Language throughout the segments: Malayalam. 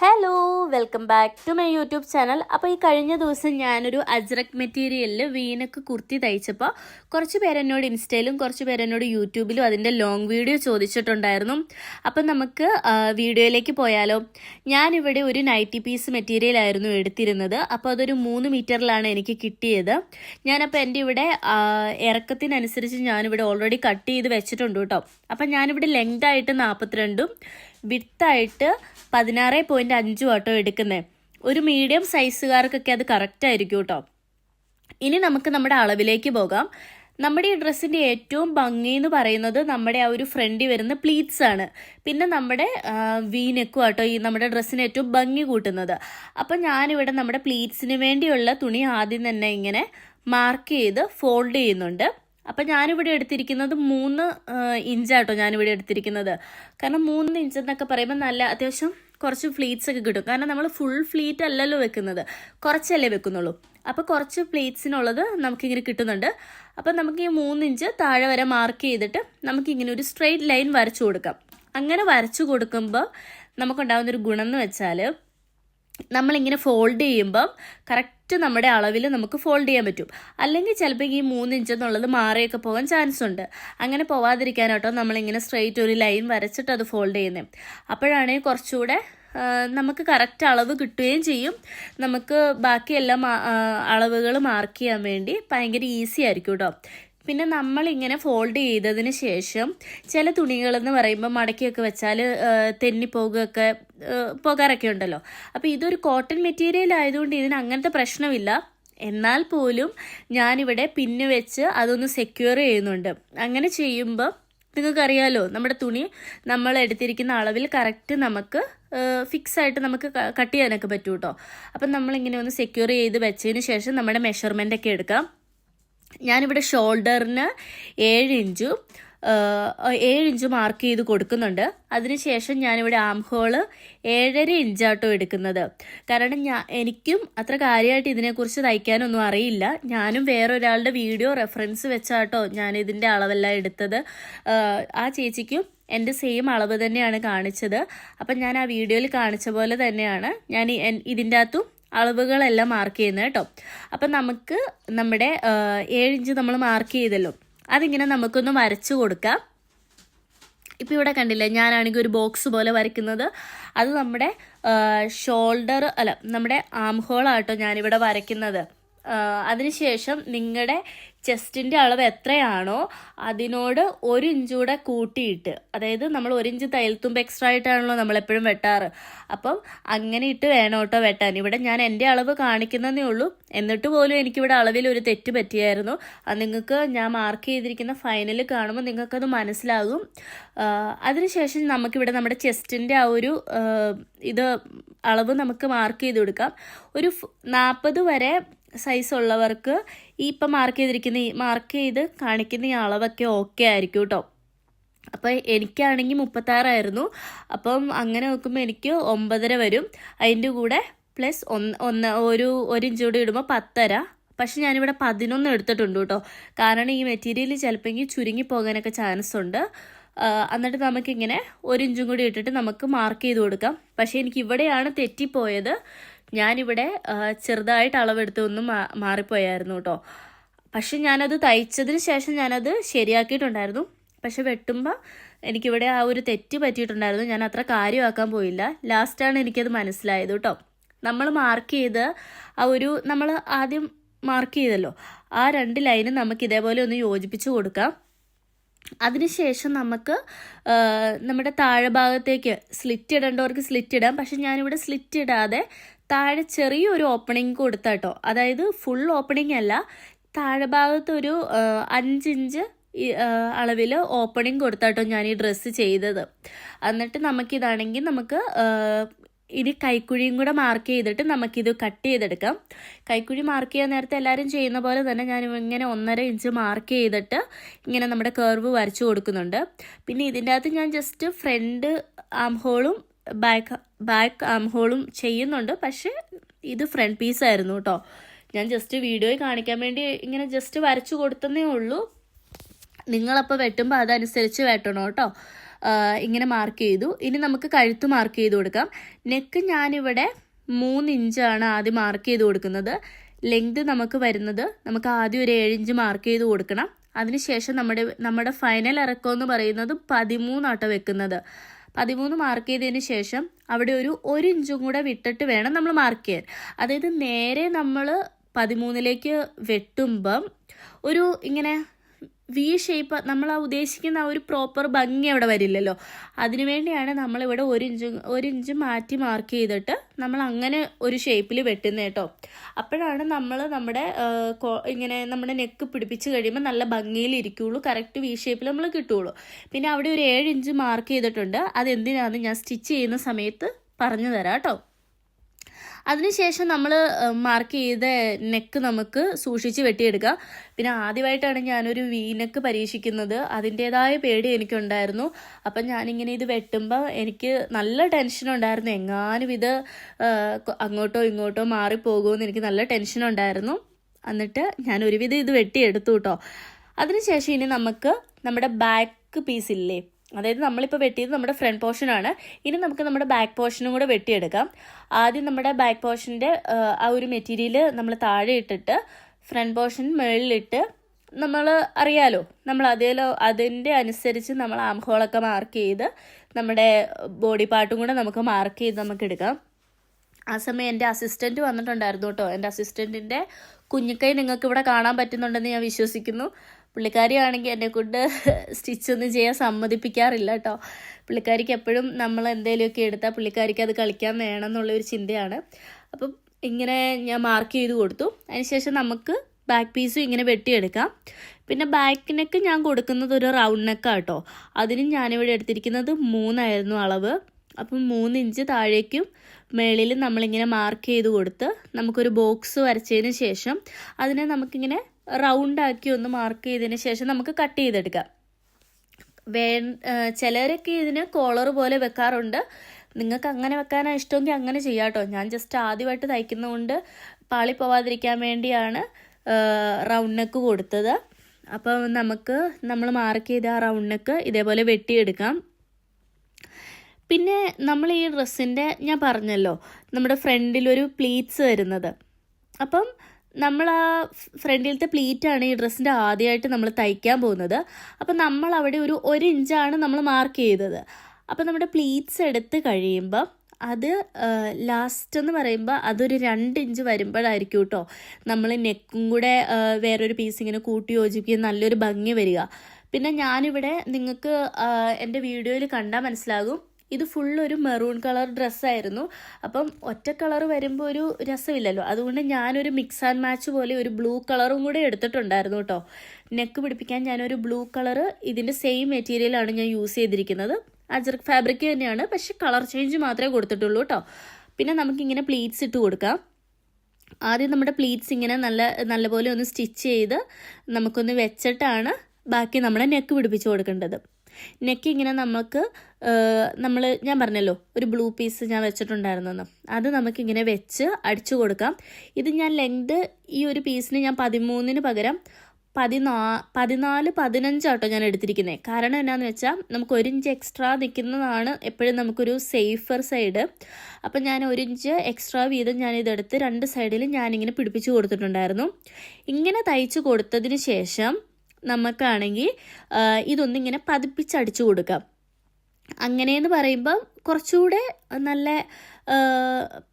Hello welcome back to my YouTube channel അപ്പോൾ ഈ കഴിഞ്ഞ ദിവസം ഞാനൊരു അജ്രക് മെറ്റീരിയലിൽ വീനക്ക് കുർത്തി തയ്ച്ചപ്പോൾ കുറച്ച് പേരെന്നോട് ഇൻസ്റ്റയിലും കുറച്ച് പേരെന്നോട് യൂട്യൂബിലും അതിന്റെ ലോങ് വീഡിയോ ചോദിച്ചിട്ടുണ്ടായിരുന്നു. അപ്പം നമുക്ക് വീഡിയോയിലേക്ക് പോയാലോ. ഞാനിവിടെ ഒരു നൈറ്റി പീസ് മെറ്റീരിയൽ ആയിരുന്നു എടുത്തിരുന്നത്. അപ്പോൾ അതൊരു മൂന്ന് മീറ്ററിലാണ് എനിക്ക് കിട്ടിയത്. ഞാനപ്പോൾ എന്റെ ഇവിടെ ഇറക്കത്തിനനുസരിച്ച് ഞാനിവിടെ ഓൾറെഡി കട്ട് ചെയ്ത് വെച്ചിട്ടുണ്ട് കേട്ടോ. അപ്പം ഞാനിവിടെ ലെങ്ത് ആയിട്ട് നാൽപ്പത്തിരണ്ടും വിട്ടായിട്ട് പതിനാറ് പോയിന്റ് അഞ്ചു ആട്ടോ എടുക്കുന്നത് ഒരു മീഡിയം സൈസുകാർക്കൊക്കെ അത് കറക്റ്റ് ആയിരിക്കും കേട്ടോ ഇനി നമുക്ക് നമ്മുടെ അളവിലേക്ക് പോകാം. നമ്മുടെ ഈ ഡ്രസ്സിന്റെ ഏറ്റവും ഭംഗി എന്ന് പറയുന്നത് നമ്മുടെ ആ ഒരു ഫ്രണ്ടിൽ വരുന്ന പ്ലീറ്റ്സ് ആണ്. പിന്നെ നമ്മുടെ വീനെക്കും ആട്ടോ ഈ നമ്മുടെ ഡ്രസ്സിന് ഏറ്റവും ഭംഗി കൂട്ടുന്നത്. അപ്പം ഞാനിവിടെ നമ്മുടെ പ്ലീറ്റ്സിന് വേണ്ടിയുള്ള തുണി ആദ്യം തന്നെ ഇങ്ങനെ മാർക്ക് ചെയ്ത് ഫോൾഡ് ചെയ്യുന്നുണ്ട്. അപ്പം ഞാനിവിടെ എടുത്തിരിക്കുന്നത് മൂന്ന് ഇഞ്ചാട്ടോ ഞാനിവിടെ എടുത്തിരിക്കുന്നത്. കാരണം മൂന്ന് ഇഞ്ച് എന്നൊക്കെ പറയുമ്പോൾ നല്ല അത്യാവശ്യം കുറച്ച് ഫ്ലീറ്റ്സ് ഒക്കെ കിട്ടും. കാരണം നമ്മൾ ഫുൾ ഫ്ലീറ്റ് അല്ലല്ലോ വെക്കുന്നത്. കുറച്ചല്ലേ വെക്കുന്നുള്ളൂ. അപ്പോൾ കുറച്ച് പ്ലേറ്റ്സിനുള്ളത് നമുക്കിങ്ങനെ കിട്ടുന്നുണ്ട്. അപ്പം നമുക്ക് ഈ മൂന്ന് ഇഞ്ച് താഴെ വരെ മാർക്ക് ചെയ്തിട്ട് നമുക്കിങ്ങനെ ഒരു സ്ട്രെയിറ്റ് ലൈൻ വരച്ചു കൊടുക്കാം. അങ്ങനെ വരച്ചു കൊടുക്കുമ്പോൾ നമുക്കുണ്ടാകുന്നൊരു ഗുണം എന്ന് വെച്ചാൽ നമ്മളിങ്ങനെ ഫോൾഡ് ചെയ്യുമ്പം കറക്റ്റ് നമ്മുടെ അളവിൽ നമുക്ക് ഫോൾഡ് ചെയ്യാൻ പറ്റും. അല്ലെങ്കിൽ ചിലപ്പോൾ ഈ മൂന്ന് ഇഞ്ച് എന്നുള്ളത് മാറിയൊക്കെ പോകാൻ ചാൻസ് ഉണ്ട്. അങ്ങനെ പോവാതിരിക്കാനോട്ടോ നമ്മളിങ്ങനെ സ്ട്രെയിറ്റ് ഒരു ലൈൻ വരച്ചിട്ട് അത് ഫോൾഡ് ചെയ്യുന്നത് അപ്പോഴാണെങ്കിൽ കുറച്ചുകൂടെ നമുക്ക് കറക്റ്റ് അളവ് കിട്ടുകയും ചെയ്യും. നമുക്ക് ബാക്കിയെല്ലാം അളവുകൾ മാർക്ക് ചെയ്യാൻ വേണ്ടി ഭയങ്കര ഈസി ആയിരിക്കും കേട്ടോ പിന്നെ നമ്മളിങ്ങനെ ഫോൾഡ് ചെയ്തതിന് ശേഷം ചില തുണികളെന്ന് പറയുമ്പോൾ മടക്കിയൊക്കെ വെച്ചാൽ തെന്നിപ്പോകുകയൊക്കെ പോകാറൊക്കെ ഉണ്ടല്ലോ. അപ്പോൾ ഇതൊരു കോട്ടൺ മെറ്റീരിയൽ ആയതുകൊണ്ട് ഇതിന് അങ്ങനത്തെ പ്രശ്നമില്ല. എന്നാൽ പോലും ഞാനിവിടെ പിന്ന് വെച്ച് അതൊന്ന് സെക്യൂർ ചെയ്യുന്നുണ്ട്. അങ്ങനെ ചെയ്യുമ്പോൾ നിങ്ങൾക്കറിയാലോ നമ്മുടെ തുണി നമ്മൾ എടുത്തിരിക്കുന്ന അളവിൽ കറക്റ്റ് നമുക്ക് ഫിക്സ് ആയിട്ട് നമുക്ക് കട്ട് ചെയ്യാനൊക്കെ പറ്റൂ കേട്ടോ അപ്പം നമ്മളിങ്ങനെ ഒന്ന് സെക്യൂർ ചെയ്ത് വെച്ചതിന് ശേഷം നമ്മുടെ മെഷർമെന്റ് ഒക്കെ എടുക്കാം. ഞാനിവിടെ ഷോൾഡറിന് ഏഴ് ഇഞ്ചും ഏഴ് ഇഞ്ച് മാർക്ക് ചെയ്ത് കൊടുക്കുന്നുണ്ട്. അതിനുശേഷം ഞാനിവിടെ ആം ഹോൾ ഏഴര ഇഞ്ചാട്ടോ എടുക്കുന്നത്. കാരണം ഞാൻ എനിക്കും അത്ര കാര്യമായിട്ട് ഇതിനെക്കുറിച്ച് തയ്ക്കാനൊന്നും അറിയില്ല. ഞാനും വേറൊരാളുടെ വീഡിയോ റെഫറൻസ് വെച്ചാട്ടോ ഞാൻ ഇതിന്റെ അളവെല്ലാം എടുത്തത്. ആ, ചേച്ചിക്കും എന്റെ സെയിം അളവ് തന്നെയാണ് കാണിച്ചത്. അപ്പം ഞാൻ ആ വീഡിയോയിൽ കാണിച്ച പോലെ തന്നെയാണ് ഞാൻ ഇതിന്റെ അകത്തും അളവുകളെല്ലാം മാർക്ക് ചെയ്യുന്നത് കേട്ടോ. അപ്പം നമുക്ക് നമ്മുടെ ഏഴിഞ്ച് ഏഴ് ഇഞ്ച് നമ്മൾ മാർക്ക് ചെയ്തല്ലോ. അതിങ്ങനെ നമുക്കൊന്ന് വരച്ചു കൊടുക്കാം. ഇപ്പം ഇവിടെ കണ്ടില്ലേ ഞാനാണെങ്കിൽ ഒരു ബോക്സ് പോലെ വരയ്ക്കുന്നത്. അത് നമ്മുടെ ഷോൾഡർ അല്ല നമ്മുടെ ആം ഹോളാട്ടോ ഞാനിവിടെ വരയ്ക്കുന്നത്. അതിനുശേഷം നിങ്ങളുടെ ചെസ്റ്റിന്റെ അളവ് എത്രയാണോ അതിനോട് ഒരു ഇഞ്ച് കൂടെ കൂട്ടിയിട്ട് അതായത് നമ്മൾ ഒരു ഇഞ്ച് തയ്യൽത്തുമ്പ് എക്സ്ട്രാ ആയിട്ടാണല്ലോ നമ്മൾ എപ്പോഴും വെട്ടാറ്. അപ്പം അങ്ങനെ ഇട്ട് വേണം കേട്ടോ വെട്ടാൻ. ഇവിടെ ഞാൻ എന്റെ അളവ് കാണിക്കുന്നതേ ഉള്ളൂ. എന്നിട്ട് പോലും എനിക്കിവിടെ അളവിൽ ഒരു തെറ്റ് പറ്റിയായിരുന്നു. അത് നിങ്ങൾക്ക് ഞാൻ മാർക്ക് ചെയ്തിരിക്കുന്ന ഫൈനൽ കാണുമ്പോൾ നിങ്ങൾക്കത് മനസ്സിലാകും. അതിനുശേഷം നമുക്കിവിടെ നമ്മുടെ ചെസ്റ്റിന്റെ ആ ഒരു ഇത് അളവ് നമുക്ക് മാർക്ക് ചെയ്ത് കൊടുക്കാം. ഒരു നാൽപ്പത് വരെ സൈസ് ഉള്ളവർക്ക് ഈ ഇപ്പം മാർക്ക് ചെയ്തിരിക്കുന്ന ഈ മാർക്ക് ചെയ്ത് കാണിക്കുന്ന ഈ അളവൊക്കെ ഓക്കെ ആയിരിക്കും കേട്ടോ അപ്പോൾ എനിക്കാണെങ്കിൽ മുപ്പത്താറായിരുന്നു. അപ്പം അങ്ങനെ നോക്കുമ്പോൾ എനിക്ക് ഒമ്പതര വരും. അതിന്റെ കൂടെ പ്ലസ് ഒന്ന് ഒന്ന് ഒരു ഒരു ഇഞ്ച് കൂടി ഇടുമ്പോൾ പത്തര. പക്ഷെ ഞാനിവിടെ പതിനൊന്ന് എടുത്തിട്ടുണ്ട് കേട്ടോ കാരണം ഈ മെറ്റീരിയൽ ചിലപ്പോൾ എങ്കിൽ ചുരുങ്ങി പോകാനൊക്കെ ചാൻസ് ഉണ്ട്. എന്നിട്ട് നമുക്കിങ്ങനെ ഒരു ഇഞ്ചും കൂടി ഇട്ടിട്ട് നമുക്ക് മാർക്ക് ചെയ്ത് കൊടുക്കാം. പക്ഷേ എനിക്ക് ഇവിടെയാണ് തെറ്റിപ്പോയത്. ഞാനിവിടെ ചെറുതായിട്ട് അളവെടുത്ത് ഒന്ന് മാറിപ്പോയായിരുന്നു കേട്ടോ. പക്ഷെ ഞാനത് തയ്ച്ചതിന് ശേഷം ഞാനത് ശരിയാക്കിയിട്ടുണ്ടായിരുന്നു. പക്ഷെ വെട്ടുമ്പോൾ എനിക്കിവിടെ ആ ഒരു തെറ്റ് പറ്റിയിട്ടുണ്ടായിരുന്നു. ഞാൻ അത്ര കാര്യമാക്കാൻ പോയില്ല. ലാസ്റ്റാണ് എനിക്കത് മനസ്സിലായത് കേട്ടോ. നമ്മൾ മാർക്ക് ചെയ്ത് ആ ഒരു നമ്മൾ ആദ്യം മാർക്ക് ചെയ്തല്ലോ. ആ രണ്ട് ലൈനും നമുക്ക് ഇതേപോലെ ഒന്ന് യോജിപ്പിച്ച് കൊടുക്കാം. അതിനുശേഷം നമുക്ക് നമ്മുടെ താഴെ ഭാഗത്തേക്ക് സ്ലിറ്റ് ഇടേണ്ടവർക്ക് സ്ലിറ്റ് ഇടാം. പക്ഷെ ഞാനിവിടെ സ്ലിറ്റ് ഇടാതെ താഴെ ചെറിയൊരു ഓപ്പണിംഗ് കൊടുത്താട്ടോ അതായത് ഫുൾ ഓപ്പണിംഗ് അല്ല താഴെ ഭാഗത്ത് ഒരു അഞ്ചിഞ്ച് അളവിൽ ഓപ്പണിംഗ് കൊടുത്താട്ടോ ഞാൻ ഈ ഡ്രസ്സ് ചെയ്തത്. എന്നിട്ട് നമുക്കിതാണെങ്കിൽ നമുക്ക് ഇനി കൈക്കുഴിയും കൂടെ മാർക്ക് ചെയ്തിട്ട് നമുക്കിത് കട്ട് ചെയ്തെടുക്കാം. കൈക്കുഴി മാർക്ക് ചെയ്യാൻ നേരത്തെ എല്ലാവരും ചെയ്യുന്ന പോലെ തന്നെ ഞാൻ ഇങ്ങനെ ഒന്നര ഇഞ്ച് മാർക്ക് ചെയ്തിട്ട് ഇങ്ങനെ നമ്മുടെ കർവ് വരച്ചു കൊടുക്കുന്നുണ്ട്. പിന്നെ ഇതിന്റെ അകത്ത് ഞാൻ ജസ്റ്റ് ഫ്രണ്ട് ആം ഹോളും ബാക്ക് ബാക്ക് ആം ഹോളും ചെയ്യുന്നുണ്ട്. പക്ഷേ ഇത് ഫ്രണ്ട് പീസ് ആയിരുന്നു കേട്ടോ. ഞാൻ ജസ്റ്റ് വീഡിയോയിൽ കാണിക്കാൻ വേണ്ടി ഇങ്ങനെ ജസ്റ്റ് വരച്ചു കൊടുത്തതേ ഉള്ളൂ. നിങ്ങളപ്പോൾ വെട്ടുമ്പോൾ അതനുസരിച്ച് വെട്ടണം കേട്ടോ. ഇങ്ങനെ മാർക്ക് ചെയ്തു. ഇനി നമുക്ക് കഴുത്ത് മാർക്ക് ചെയ്ത് കൊടുക്കാം. നെക്ക് ഞാനിവിടെ മൂന്ന് ഇഞ്ചാണ് ആദ്യം മാർക്ക് ചെയ്ത് കൊടുക്കുന്നത്. ലെങ്ത് നമുക്ക് വരുന്നത് നമുക്ക് ആദ്യം ഒരു ഏഴ് ഇഞ്ച് മാർക്ക് ചെയ്ത് കൊടുക്കണം. അതിനുശേഷം നമ്മുടെ നമ്മുടെ ഫൈനൽ ഇറക്കം എന്ന് പറയുന്നത് പതിമൂന്നാട്ടോ വെക്കുന്നത്. പതിമൂന്ന് മാർക്ക് ചെയ്തതിന് ശേഷം അവിടെ ഒരു ഒരു ഇഞ്ചും കൂടെ വിട്ടിട്ട് വേണം നമ്മൾ മാർക്ക് ചെയ്യാൻ. അതായത് നേരെ നമ്മൾ പതിമൂന്നിലേക്ക് വെട്ടുമ്പം ഒരു ഇങ്ങനെ വി ഷേപ്പ് നമ്മൾ ആ ഉദ്ദേശിക്കുന്ന ആ ഒരു പ്രോപ്പർ ഭംഗി അവിടെ വരില്ലല്ലോ. അതിനുവേണ്ടിയാണ് നമ്മളിവിടെ ഒരു ഇഞ്ച് ഒരു ഇഞ്ച് മാറ്റി മാർക്ക് ചെയ്തിട്ട് നമ്മൾ അങ്ങനെ ഒരു ഷേപ്പിൽ വെട്ടുന്നത് കേട്ടോ അപ്പോഴാണ് നമ്മൾ നമ്മുടെ ഇങ്ങനെ നമ്മുടെ നെക്ക് പിടിപ്പിച്ച് കഴിയുമ്പോൾ നല്ല ഭംഗിയിൽ ഇരിക്കുകയുള്ളൂ കറക്റ്റ് വി ഷേപ്പിൽ നമ്മൾ കിട്ടുകയുള്ളൂ പിന്നെ അവിടെ ഒരു ഏഴ് ഇഞ്ച് മാർക്ക് ചെയ്തിട്ടുണ്ട്. അതെന്തിനാണെന്ന് ഞാൻ സ്റ്റിച്ച് ചെയ്യുന്ന സമയത്ത് പറഞ്ഞു തരാം കേട്ടോ അതിനുശേഷം നമ്മൾ മാർക്ക് ചെയ്ത നെക്ക് നമുക്ക് സൂക്ഷിച്ച് വെട്ടിയെടുക്കാം. പിന്നെ ആദ്യമായിട്ടാണ് ഞാനൊരു വീനക്ക് പരീക്ഷിക്കുന്നത്. അതിന്റേതായ പേടി എനിക്കുണ്ടായിരുന്നു. അപ്പം ഞാനിങ്ങനെ ഇത് വെട്ടുമ്പോൾ എനിക്ക് നല്ല ടെൻഷൻ ഉണ്ടായിരുന്നു. എങ്ങാനും ഇത് അങ്ങോട്ടോ ഇങ്ങോട്ടോ മാറിപ്പോകുമെന്ന് എനിക്ക് നല്ല ടെൻഷൻ ഉണ്ടായിരുന്നു. എന്നിട്ട് ഞാൻ ഒരുവിധം ഇത് വെട്ടിയെടുത്തു കേട്ടോ അതിനുശേഷം ഇനി നമുക്ക് നമ്മുടെ ബാക്ക് പീസ് ഇല്ലേ? അതായത് നമ്മളിപ്പോൾ വെട്ടിയത് നമ്മുടെ ഫ്രണ്ട് പോർഷനാണ് ഇനി നമുക്ക് നമ്മുടെ ബാക്ക് പോർഷനും കൂടെ വെട്ടിയെടുക്കാം. ആദ്യം നമ്മുടെ ബാക്ക് പോർഷന്റെ ആ ഒരു മെറ്റീരിയൽ നമ്മൾ താഴെ ഇട്ടിട്ട് ഫ്രണ്ട് പോർഷൻ മുകളിലിട്ട് നമ്മൾ അറിയാലോ നമ്മൾ അതേലോ അതിന്റെ അനുസരിച്ച് നമ്മൾ ആം മാർക്ക് ചെയ്ത് നമ്മുടെ ബോഡി പാർട്ടും കൂടെ നമുക്ക് മാർക്ക് ചെയ്ത് നമുക്ക് എടുക്കാം. ആ സമയം എന്റെ അസിസ്റ്റന്റ് വന്നിട്ടുണ്ടായിരുന്നു കേട്ടോ. എന്റെ അസിസ്റ്റന്റിന്റെ കുഞ്ഞിക്കൈ നിങ്ങൾക്ക് ഇവിടെ കാണാൻ പറ്റുന്നുണ്ടെന്ന് ഞാൻ വിശ്വസിക്കുന്നു. പുള്ളിക്കാരിയാണെങ്കിൽ എന്നെ കൊണ്ട് സ്റ്റിച്ചൊന്നും ചെയ്യാൻ സമ്മതിപ്പിക്കാറില്ല കേട്ടോ. പുള്ളിക്കാരിക്ക് എപ്പോഴും നമ്മൾ എന്തെങ്കിലുമൊക്കെ എടുത്താൽ പുള്ളിക്കാരിക്ക് അത് കളിക്കാൻ വേണം എന്നുള്ള ഒരു ചിന്തയാണ്. അപ്പം ഇങ്ങനെ ഞാൻ മാർക്ക് ചെയ്ത് കൊടുത്തു. അതിനുശേഷം നമുക്ക് ബാക്ക് പീസും ഇങ്ങനെ വെട്ടിയെടുക്കാം. പിന്നെ ബാക്ക് നെക്ക് ഞാൻ കൊടുക്കുന്നത് ഒരു റൗണ്ട് നെക്കാണ് കേട്ടോ. അതിനും ഞാനിവിടെ എടുത്തിരിക്കുന്നത് മൂന്നായിരുന്നു അളവ്. അപ്പം മൂന്ന് ഇഞ്ച് താഴേക്കും മേളിൽ നമ്മളിങ്ങനെ മാർക്ക് ചെയ്ത് കൊടുത്ത് നമുക്കൊരു ബോക്സ് വരച്ചതിന് ശേഷം അതിനെ നമുക്കിങ്ങനെ റൗണ്ട് ആക്കി ഒന്ന് മാർക്ക് ചെയ്തതിന് ശേഷം നമുക്ക് കട്ട് ചെയ്തെടുക്കാം. വേ ചിലരൊക്കെ ഇതിന് കോളർ പോലെ വെക്കാറുണ്ട്. നിങ്ങൾക്ക് അങ്ങനെ വെക്കാനാണ് ഇഷ്ടമെങ്കിൽ അങ്ങനെ ചെയ്യാം ഞാൻ ജസ്റ്റ് ആദ്യമായിട്ട് തയ്ക്കുന്നതുകൊണ്ട് പാളി പോവാതിരിക്കാൻ വേണ്ടിയാണ് റൗണ്ട് നെക്ക് കൊടുത്തത്. അപ്പം നമുക്ക് നമ്മൾ മാർക്ക് ചെയ്ത ആ റൗണ്ട് നെക്ക് ഇതേപോലെ വെട്ടിയെടുക്കാം. പിന്നെ നമ്മൾ ഈ ഡ്രസ്സിന്റെ ഞാൻ പറഞ്ഞല്ലോ നമ്മുടെ ഫ്രണ്ടിലൊരു പ്ലീറ്റ്സ് വരുന്നത്. അപ്പം നമ്മൾ ആ ഫ്രണ്ടിലത്തെ പ്ലീറ്റാണ് ഈ ഡ്രസ്സിന്റെ ആദ്യമായിട്ട് നമ്മൾ തയ്ക്കാൻ പോകുന്നത്. അപ്പം നമ്മൾ അവിടെ ഒരു ഒരു ഇഞ്ചാണ് നമ്മൾ മാർക്ക് ചെയ്തത്. അപ്പം നമ്മുടെ പ്ലീറ്റ്സ് എടുത്ത് കഴിയുമ്പം അത് ലാസ്റ്റ് എന്ന് പറയുമ്പോൾ അതൊരു രണ്ട് ഇഞ്ച് വരുമ്പോഴായിരിക്കും കേട്ടോ നമ്മൾ നെക്കും കൂടെ വേറൊരു പീസ് ഇങ്ങനെ കൂട്ടി യോജിപ്പിക്കുന്ന നല്ലൊരു ഭംഗി വരിക. പിന്നെ ഞാനിവിടെ നിങ്ങൾക്ക് എന്റെ വീഡിയോയിൽ കണ്ടാൽ മനസ്സിലാകും. ഇത് ഫുൾ ഒരു മെറൂൺ കളർ ഡ്രസ്സായിരുന്നു അപ്പം ഒറ്റ കളർ വരുമ്പോൾ ഒരു രസമില്ലല്ലോ. അതുകൊണ്ട് ഞാനൊരു മിക്സ് ആൻഡ് മാച്ച് പോലെ ഒരു ബ്ലൂ കളറും കൂടെ എടുത്തിട്ടുണ്ടായിരുന്നു കേട്ടോ നെക്ക് പിടിപ്പിക്കാൻ ഞാനൊരു ബ്ലൂ കളർ ഇതിന്റെ സെയിം മെറ്റീരിയലാണ് ഞാൻ യൂസ് ചെയ്തിരിക്കുന്നത്. അജർക്ക് ഫാബ്രിക് തന്നെയാണ്. പക്ഷെ കളർ ചേഞ്ച് മാത്രമേ കൊടുത്തിട്ടുള്ളൂ കേട്ടോ പിന്നെ നമുക്കിങ്ങനെ പ്ലീറ്റ്സ് ഇട്ട് കൊടുക്കാം. ആദ്യം നമ്മുടെ പ്ലീറ്റ്സ് ഇങ്ങനെ നല്ല നല്ലപോലെ ഒന്ന് സ്റ്റിച്ച് ചെയ്ത് നമുക്കൊന്ന് വെച്ചിട്ടാണ് ബാക്കി നമ്മുടെ നെക്ക് പിടിപ്പിച്ച് കൊടുക്കേണ്ടത്. നെക്ക് ഇങ്ങനെ നമുക്ക് നമ്മൾ ഞാൻ പറഞ്ഞല്ലോ ഒരു ബ്ലൂ പീസ് ഞാൻ വെച്ചിട്ടുണ്ടായിരുന്നെന്ന് അത് നമുക്കിങ്ങനെ വെച്ച് അടിച്ചു കൊടുക്കാം. ഇത് ഞാൻ ലെങ്ത് ഈ ഒരു പീസിന് ഞാൻ പതിമൂന്നിന് പകരം പതിനാ പതിനാല് പതിനഞ്ചാട്ടോ ഞാൻ എടുത്തിരിക്കുന്നത് കാരണം എന്നാന്ന് വെച്ചാൽ നമുക്ക് ഒരു ഇഞ്ച് എക്സ്ട്രാ നിൽക്കുന്നതാണ് എപ്പോഴും നമുക്കൊരു സേഫർ സൈഡ് അപ്പം ഞാൻ ഒരു ഇഞ്ച് എക്സ്ട്രാ വീതം ഞാൻ ഇതെടുത്ത് രണ്ട് സൈഡിലും ഞാനിങ്ങനെ പിടിപ്പിച്ച് കൊടുത്തിട്ടുണ്ടായിരുന്നു. ഇങ്ങനെ തയ്ച്ച് കൊടുത്തതിന് ശേഷം നമുക്കാണെങ്കിൽ ഇതൊന്നിങ്ങനെ പതിപ്പിച്ചടിച്ചു കൊടുക്കാം. അങ്ങനെയെന്ന് പറയുമ്പം കുറച്ചുകൂടെ നല്ല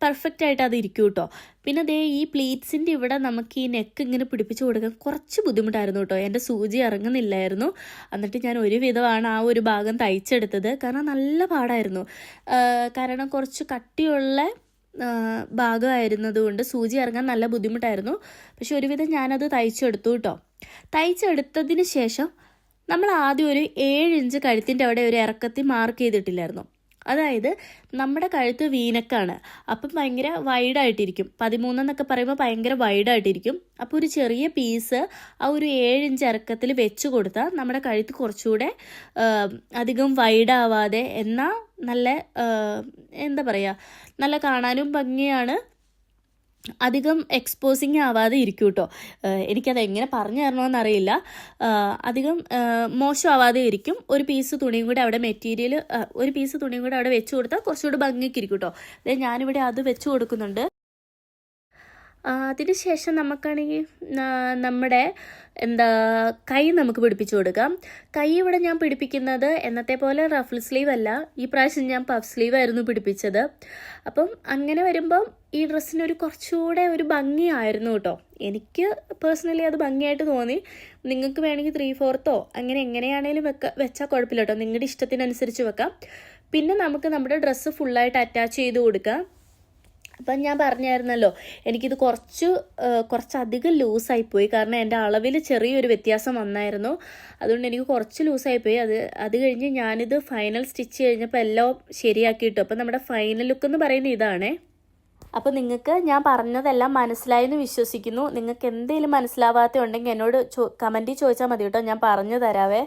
പെർഫെക്റ്റ് ആയിട്ട് അത് ഇരിക്കും കേട്ടോ പിന്നെ അതേ ഈ പ്ലീറ്റ്സിന്റെ ഇവിടെ നമുക്ക് ഈ നെക്ക് ഇങ്ങനെ പിടിപ്പിച്ച് കൊടുക്കാൻ കുറച്ച് ബുദ്ധിമുട്ടായിരുന്നു കേട്ടോ എന്റെ സൂചി ഇറങ്ങുന്നില്ലായിരുന്നു. എന്നിട്ട് ഞാൻ ഒരു വിധമാണ് ആ ഒരു ഭാഗം തയ്ച്ചെടുത്തത്. കാരണം നല്ല പാടായിരുന്നു. കാരണം കുറച്ച് കട്ടിയുള്ള ഭാഗമായിരുന്നത് ഭാഗമായിരുന്നതുകൊണ്ട് സൂചി ഇറങ്ങാൻ നല്ല ബുദ്ധിമുട്ടായിരുന്നു. പക്ഷെ ഒരുവിധം ഞാനത് തയ്ച്ചെടുത്തു കേട്ടോ തയ്ച്ചെടുത്തതിന് ശേഷം നമ്മൾ ആദ്യം ഒരു ഏഴ് ഇഞ്ച് കഴുത്തിന്റെ അവിടെ ഒരു ഇറക്കത്തിൽ മാർക്ക് ചെയ്തിട്ടില്ലായിരുന്നു. അതായത് നമ്മുടെ കഴുത്ത് വീനക്കാണ്. അപ്പം ഭയങ്കര വൈഡായിട്ടിരിക്കും പതിമൂന്നെന്നൊക്കെ പറയുമ്പോൾ ഭയങ്കര വൈഡായിട്ടിരിക്കും അപ്പോൾ ഒരു ചെറിയ പീസ് ആ ഒരു ഏഴ് ഇഞ്ച് ഇറക്കത്തിൽ വെച്ച് കൊടുത്താൽ നമ്മുടെ കഴുത്ത് കുറച്ചുകൂടെ അധികം വൈഡാവാതെ എന്നാൽ നല്ല എന്താ പറയുക നല്ല കാണാനും ഭംഗിയാണ്. അധികം എക്സ്പോസിങ് ആവാതെ ഇരിക്കും കേട്ടോ എനിക്കത് എങ്ങനെ പറഞ്ഞു തരണമെന്നറിയില്ല അധികം മോശമാവാതെ ഇരിക്കും. ഒരു പീസ് തുണിയും കൂടി അവിടെ മെറ്റീരിയൽ ഒരു പീസ് തുണിയും കൂടി അവിടെ വെച്ച് കൊടുത്താൽ കുറച്ചുകൂടി ഭംഗിക്ക് ഇരിക്കും കേട്ടോ ഞാനിവിടെ അത് വെച്ച് കൊടുക്കുന്നുണ്ട്. ആ, അതിന് ശേഷം നമുക്കാണെങ്കിൽ നമ്മുടെ എന്താ കൈ നമുക്ക് പിടിപ്പിച്ചു കൊടുക്കാം. കൈ ഇവിടെ ഞാൻ പിടിപ്പിക്കുന്നത് എന്നത്തെ പോലെ റഫിൾ സ്ലീവ് അല്ല. ഈ പ്രാവശ്യം ഞാൻ പഫ് സ്ലീവ് ആയിരുന്നു പിടിപ്പിച്ചത്. അപ്പം അങ്ങനെ വരുമ്പം ഈ ഡ്രസ്സിന് ഒരു കുറച്ചുകൂടെ ഒരു ഭംഗിയായിരുന്നു കേട്ടോ. എനിക്ക് പേഴ്സണലി അത് ഭംഗിയായിട്ട് തോന്നി. നിങ്ങൾക്ക് വേണമെങ്കിൽ ത്രീ ഫോർത്തോ അങ്ങനെ എങ്ങനെയാണേലും വെക്ക വെച്ചാൽ കുഴപ്പമില്ല കേട്ടോ. നിങ്ങളുടെ ഇഷ്ടത്തിനനുസരിച്ച് വെക്കാം. പിന്നെ നമുക്ക് നമ്മുടെ ഡ്രസ്സ് ഫുള്ളായിട്ട് അറ്റാച്ച് ചെയ്ത് കൊടുക്കാം. അപ്പം ഞാൻ പറഞ്ഞായിരുന്നല്ലോ എനിക്കിത് കുറച്ച് കുറച്ചധികം ലൂസായിപ്പോയി കാരണം എന്റെ അളവിൽ ചെറിയൊരു വ്യത്യാസം വന്നായിരുന്നു. അതുകൊണ്ട് എനിക്ക് കുറച്ച് ലൂസായിപ്പോയി അത് അത് കഴിഞ്ഞ് ഞാനിത് ഫൈനൽ സ്റ്റിച്ച് കഴിഞ്ഞപ്പോൾ എല്ലാം ശരിയാക്കിയിട്ടു. അപ്പം നമ്മുടെ ഫൈനൽ ലുക്ക് എന്ന് പറയുന്നത് ഇതാണേ. അപ്പോൾ നിങ്ങൾക്ക് ഞാൻ പറഞ്ഞതെല്ലാം മനസ്സിലായെന്ന് വിശ്വസിക്കുന്നു. നിങ്ങൾക്ക് എന്തെങ്കിലും മനസ്സിലാവാത്ത ഉണ്ടെങ്കിൽ എന്നോട് ചോ കമന്റിൽ ചോദിച്ചാൽ മതി കേട്ടോ ഞാൻ പറഞ്ഞു തരാവേ.